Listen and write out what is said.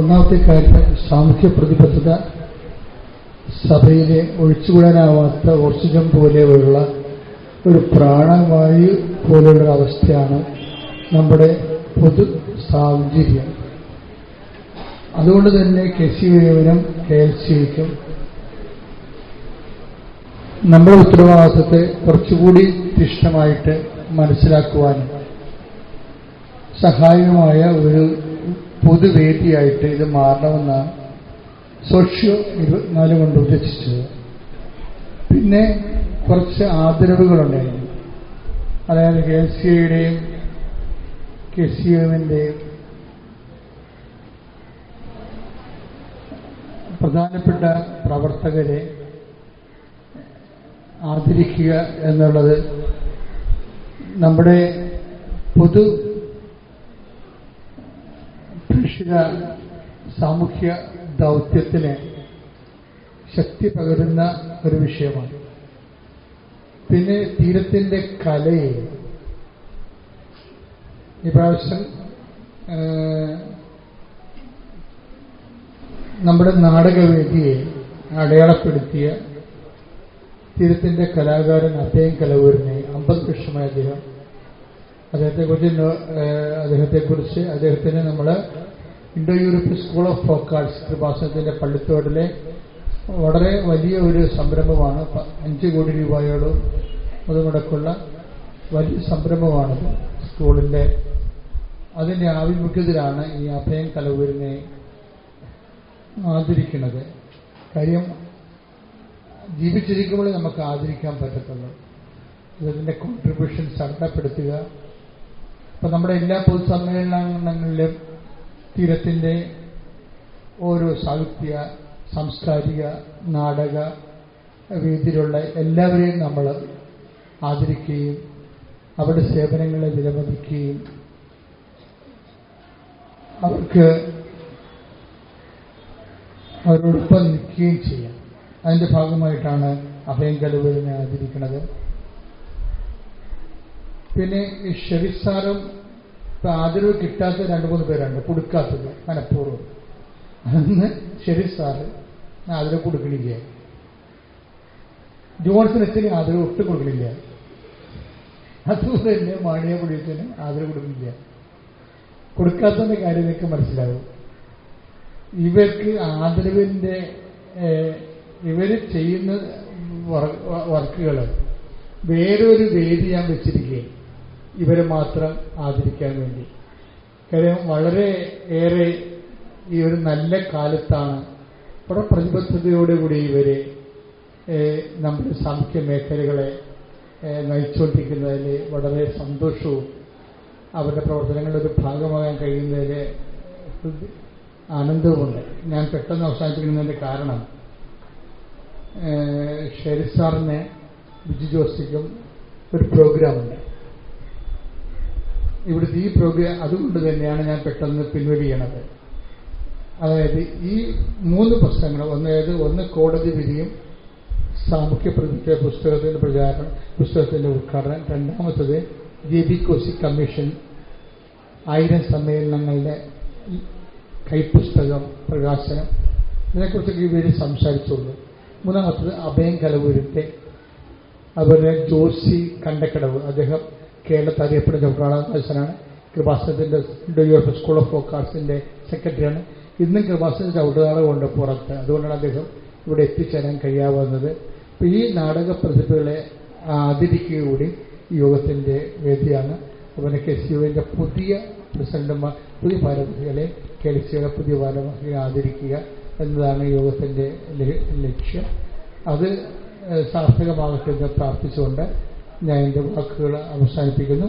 ഒന്നാമത്തെ കാര്യം സാമൂഹ്യ പ്രതിബദ്ധത സഭയിലെ ഒഴിച്ചുകൂടാനാവാത്ത ഓക്സിജൻ പോലെയുള്ള ഒരു പ്രാണവായു പോലെയുള്ള അവസ്ഥയാണ് നമ്മുടെ പൊതു സാഹചര്യം. അതുകൊണ്ട് തന്നെ കെ സി വേവനും കെ എൽ സിക്കും നമ്മുടെ ഉത്തരവാദിത്വത്തെ കുറച്ചുകൂടി തീഷ്ണമായിട്ട് മനസ്സിലാക്കുവാനും സഹായകമായ ഒരു പൊതുവേദിയായിട്ട് ഇത് മാറണമെന്നാണ് സോഷ്യോ ഇരുപത്തിനാല് കൊണ്ട് ഉദ്ദേശിച്ചത്. പിന്നെ കുറച്ച് ആദരവുകളുണ്ടായിരുന്നു. അതായത് കെ എസ് സിയുടെയും കെ സി എമ്മിന്റെയും പ്രധാനപ്പെട്ട പ്രവർത്തകരെ ആദരിക്കുക എന്നുള്ളത് നമ്മുടെ പൊതു പ്രേക്ഷിത സാമൂഹ്യ ദൗത്യത്തിന് ശക്തി പകരുന്ന ഒരു വിഷയമാണ്. പിന്നെ തീരത്തിന്റെ കലയെ ഇപ്രാവശ്യം നമ്മുടെ നാടകവേദിയെ അടയാളപ്പെടുത്തിയ തീരത്തിന്റെ കലാകാരൻ അദ്ദേഹം കലവൂരിനെ അമ്പത് വർഷമായ അദ്ദേഹം അദ്ദേഹത്തെക്കുറിച്ച് അദ്ദേഹത്തെക്കുറിച്ച് അദ്ദേഹത്തിന് നമ്മൾ Indo European school of folk arts കൃപാസനത്തിന്റെ പള്ളിത്തോടിലെ വളരെ വലിയ ഒരു സംരംഭമാണ്. അഞ്ച് കോടി രൂപയോളം അതുമുടക്കുള്ള വലിയ സംരംഭമാണത് സ്കൂളിന്റെ. അതിന്റെ ആഭിമുഖ്യത്തിലാണ് ഈ അഭയം കലവൂരിനെ ആദരിക്കുന്നത്. കാര്യം ജീവിച്ചിരിക്കുമ്പോഴേ നമുക്ക് ആദരിക്കാൻ പറ്റത്തുള്ളൂ. ഇതിന്റെ കോൺട്രിബ്യൂഷൻ അടപ്പെടുത്തുക ഇപ്പൊ നമ്മുടെ എല്ലാ പൊതുസമ്മേളനങ്ങളിലും തീരത്തിന്റെ ഓരോ സാഹിത്യ സാംസ്കാരിക നാടക രീതിയിലുള്ള എല്ലാവരെയും നമ്മൾ ആദരിക്കുകയും അവരുടെ സേവനങ്ങളെ വിലമതിക്കുകയും അവർക്ക് അവരോടൊപ്പം നിൽക്കുകയും ചെയ്യാം. അതിന്റെ ഭാഗമായിട്ടാണ് അഭയം കലുവിനെ ആദരിക്കുന്നത്. പിന്നെ ഈ ഷെറിസാറും ഇപ്പൊ ആദരവ് കിട്ടാത്ത രണ്ടു മൂന്ന് പേരുണ്ട്. കൊടുക്കാത്തത് മനഃപൂർവം. അന്ന് ശരി സാറ് ആദരവ് കൊടുക്കണില്ല. ജോൺസൺ അച്ഛന് ആദരവ് ഒട്ടും കൊടുക്കണില്ല. അതുപോലെ തന്നെ മാണിയ പുളിയത്തിന് ആദരവ് കൊടുക്കില്ല കൊടുക്കാത്തതിന്റെ കാര്യം നിങ്ങൾക്ക് മനസ്സിലാവും. ഇവർക്ക് ആദരവിന്റെ ഇവർ ചെയ്യുന്ന വർക്കുകൾ വേറൊരു വേദി ഞാൻ വെച്ചിരിക്കുകയും ഇവരെ മാത്രം ആദരിക്കാൻ വേണ്ടി. കാര്യം വളരെ ഏറെ ഈ ഒരു നല്ല കാലത്താണ് വളരെ പ്രതിബദ്ധതയോടുകൂടി ഇവരെ നമ്മുടെ സാമൂഹ്യ മേഖലകളെ നയിച്ചുകൊണ്ടിരിക്കുന്നതിൽ വളരെ സന്തോഷവും അവരുടെ പ്രവർത്തനങ്ങളുടെ ഒരു ഭാഗമാകാൻ കഴിയുന്നതിൽ ആനന്ദവുമുണ്ട്. ഞാൻ പെട്ടെന്ന് അവസാനിപ്പിക്കുന്നതിന്റെ കാരണം ഷെരി സാറിന് ബിജു ജോസിക്കും ഒരു പ്രോഗ്രാമുണ്ട്. ഇവിടുത്തെ ഈ പ്രോഗ്രാം അതുകൊണ്ട് തന്നെയാണ് ഞാൻ പെട്ടെന്ന് പിൻവലിയണത് അതായത് ഈ മൂന്ന് പുസ്തകങ്ങൾ ഒന്നേത് ഒന്ന് കോടതി വിധിയും സാമൂഹ്യ പ്രതിജ്ഞ പുസ്തകത്തിന്റെ പ്രചാരണം പുസ്തകത്തിന്റെ ഉദ്ഘാടനം. രണ്ടാമത്തത് ജെ കോശി കമ്മീഷൻ ആയിരം സമ്മേളനങ്ങളുടെ കൈപ്പുസ്തകം പ്രകാശനം. ഇതിനെക്കുറിച്ചൊക്കെ ഇവർ സംസാരിച്ചുള്ളൂ മൂന്നാമത്തത് അഭയം കലവൂരത്തെ അതുപോലെ ജോസി കണ്ടക്കടവ്. അദ്ദേഹം കേരളത്തിൽ അറിയപ്പെടുന്ന ചവിട്ടാളാസനാണ് കൃപാസനത്തിന്റെ Indo European school of folk ആർട്സിന്റെ സെക്രട്ടറിയാണ് ഇന്നും കൃപാസന കൊണ്ട് പുറത്ത്. അതുകൊണ്ടാണ് അദ്ദേഹം ഇവിടെ എത്തിച്ചേരാൻ കഴിയാവുന്നത്. അപ്പൊ ഈ നാടക പ്രതിഭകളെ ആദരിക്കുക കൂടി യോഗത്തിന്റെ വേദിയാണ്. അതുപോലെ കെ സി യുവിന്റെ പുതിയ പ്രസിഡന്റുമാർ പുതിയ ഭാരവാഹികളെ കെ എൽ സിയുടെ പുതിയ ഭാരവാഹികളെ ആദരിക്കുക എന്നതാണ് യോഗത്തിന്റെ ലക്ഷ്യം. അത് സാർത്ഥകമാകട്ടെ എന്ന് പ്രാർത്ഥിച്ചുകൊണ്ട് ഞാൻ എന്റെ വാക്കുകൾ അവസാനിപ്പിക്കുന്നു.